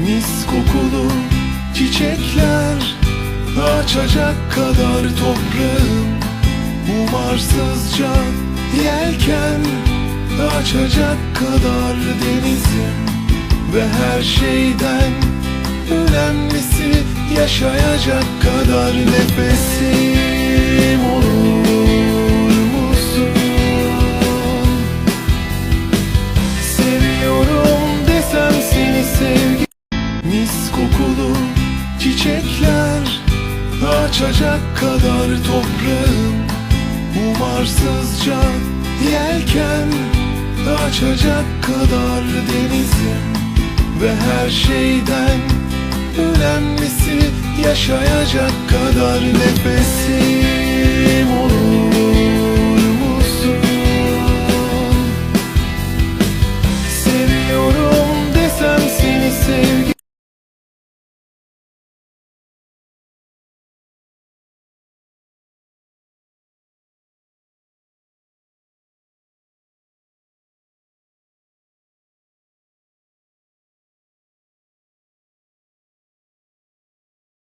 Mis kokulu çiçekler Açacak kadar toprağım Umarsızca yelken Açacak kadar denizim Ve her şeyden önemlisi Yaşayacak kadar nefesim olur musun? Seviyorum desem seni sevgi Mis kokulu çiçekler Açacak kadar toprağım. Umarsızca yelken Açacak kadar denizim. Ve her şeyden önemlisi Yaşayacak kadar nefesim